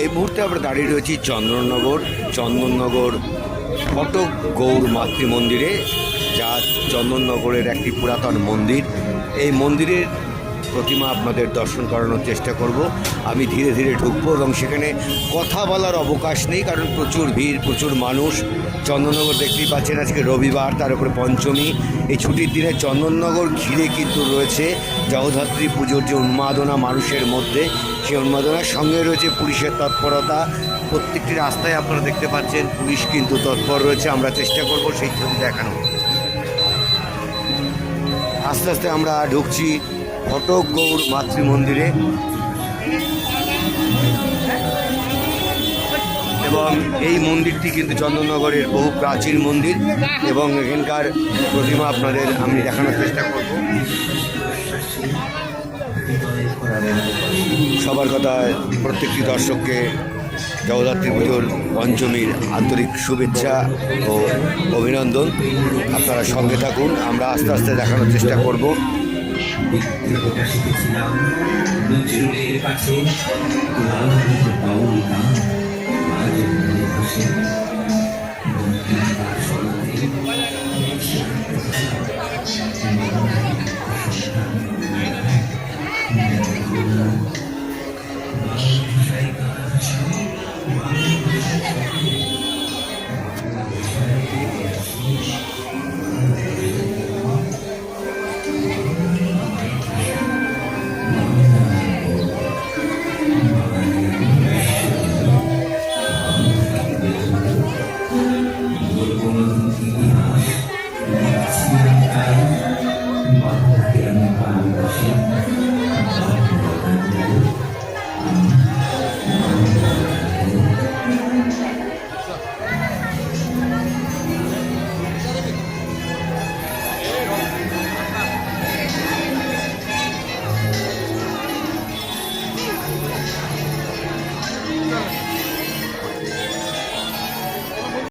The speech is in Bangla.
এই মুহূর্তে আমরা দাঁড়িয়ে রয়েছি চন্দননগর চন্দননগর কটক গৌর মাতৃমন্দিরে, যা চন্দননগরের একটি পুরাতন মন্দির। এই মন্দিরের প্রতিমা আপনাদের দর্শন করানোর চেষ্টা করব। আমি ধীরে ধীরে ঢুকবো এবং সেখানে কথা বলার অবকাশ নেই, কারণ প্রচুর ভিড়, প্রচুর মানুষ। চন্দননগর দেখতেই পাচ্ছেন আজকে রবিবার, তার উপরে পঞ্চমী। এই ছুটির দিনে চন্দননগর ঘিরে কিন্তু রয়েছে জগদ্ধাত্রী পুজোর যে উন্মাদনা মানুষের মধ্যে, সেই উন্মাদনার সঙ্গে রয়েছে পুলিশের তৎপরতা। প্রত্যেকটি রাস্তায় আপনারা দেখতে পাচ্ছেন, পুলিশ কিন্তু তৎপর রয়েছে। আমরা চেষ্টা করব সেই ছবি দেখানো আস্তে আস্তে আমরা ঢুকছি। ঘটক গৌর মাতৃ মন্দিরে। এবং এই মন্দিরটি কিন্তু চন্দননগরের বহু প্রাচীন মন্দির এবং এখানকার প্রতিমা আপনাদের আমি দেখানোর চেষ্টা করব। সবার কথা প্রত্যেকটি দর্শককে জগদ্ধাত্রী পুজোর পঞ্চমীর আন্তরিক শুভেচ্ছা ও অভিনন্দন। আপনারা সঙ্গে থাকুন, আমরা আস্তে আস্তে দেখানোর চেষ্টা করব। নজরুলের কাছে লাল